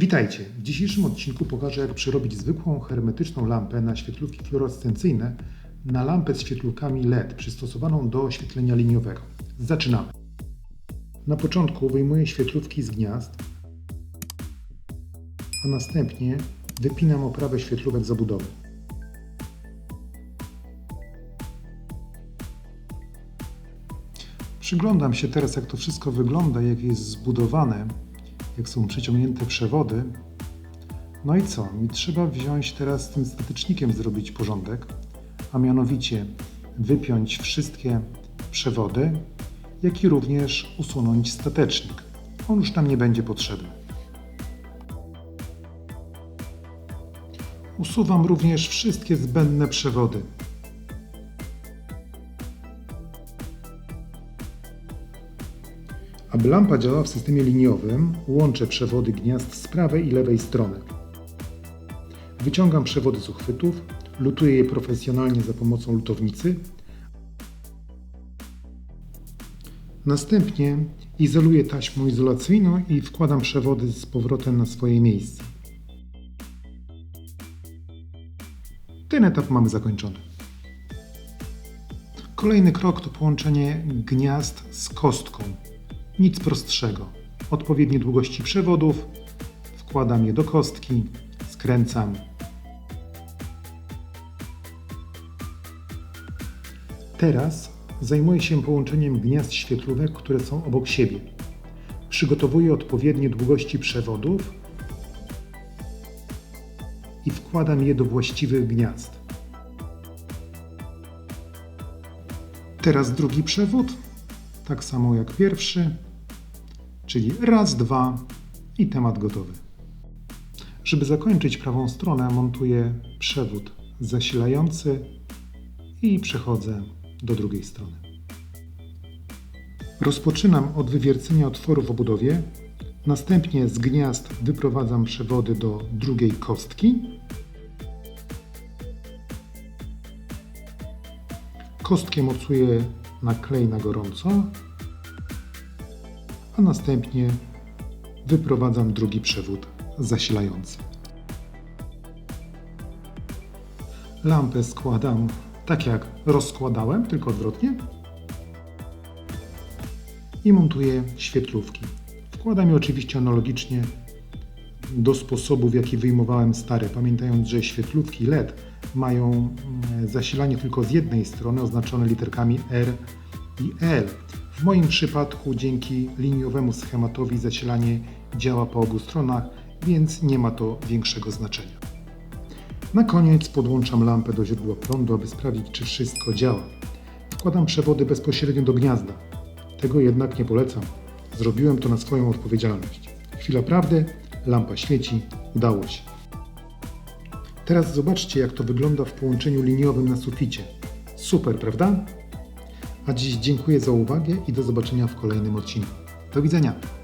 Witajcie! W dzisiejszym odcinku pokażę, jak przerobić zwykłą hermetyczną lampę na świetlówki fluorescencyjne na lampę z świetlówkami LED przystosowaną do oświetlenia liniowego. Zaczynamy! Na początku wyjmuję świetlówki z gniazd, a następnie wypinam oprawę świetlówek zabudowy. Przyglądam się teraz, jak to wszystko wygląda, jak jest zbudowane, jak są przeciągnięte przewody. No i co? Mi trzeba wziąć teraz z tym statycznikiem zrobić porządek, a mianowicie wypiąć wszystkie przewody, jak i również usunąć statecznik. On już nam nie będzie potrzebny. Usuwam również wszystkie zbędne przewody. Aby lampa działała w systemie liniowym, łączę przewody gniazd z prawej i lewej strony. Wyciągam przewody z uchwytów, lutuję je profesjonalnie za pomocą lutownicy. Następnie izoluję taśmą izolacyjną i wkładam przewody z powrotem na swoje miejsce. Ten etap mamy zakończony. Kolejny krok to połączenie gniazd z kostką. Nic prostszego. Odpowiednie długości przewodów, wkładam je do kostki, skręcam. Teraz zajmuję się połączeniem gniazd świetlówek, które są obok siebie. Przygotowuję odpowiednie długości przewodów i wkładam je do właściwych gniazd. Teraz drugi przewód, tak samo jak pierwszy, czyli raz, dwa i temat gotowy. Żeby zakończyć prawą stronę, montuję przewód zasilający i przechodzę do drugiej strony. Rozpoczynam od wywiercenia otworu w obudowie, następnie z gniazd wyprowadzam przewody do drugiej kostki. Kostkę mocuję na klej na gorąco, a następnie wyprowadzam drugi przewód zasilający. Lampę składam tak jak rozkładałem, tylko odwrotnie. I montuję świetlówki. Wkładam je oczywiście analogicznie do sposobu, w jaki wyjmowałem stare, pamiętając, że świetlówki LED mają mm, zasilanie tylko z jednej strony, oznaczone literkami R i L. W moim przypadku dzięki liniowemu schematowi zasilanie działa po obu stronach, więc nie ma to większego znaczenia. Na koniec podłączam lampę do źródła prądu, aby sprawdzić, czy wszystko działa. Wkładam przewody bezpośrednio do gniazda. Tego jednak nie polecam. Zrobiłem to na swoją odpowiedzialność. Chwila prawdy, lampa świeci, udało się. Teraz zobaczcie, jak to wygląda w połączeniu liniowym na suficie. Super, prawda? A dziś dziękuję za uwagę i do zobaczenia w kolejnym odcinku. Do widzenia!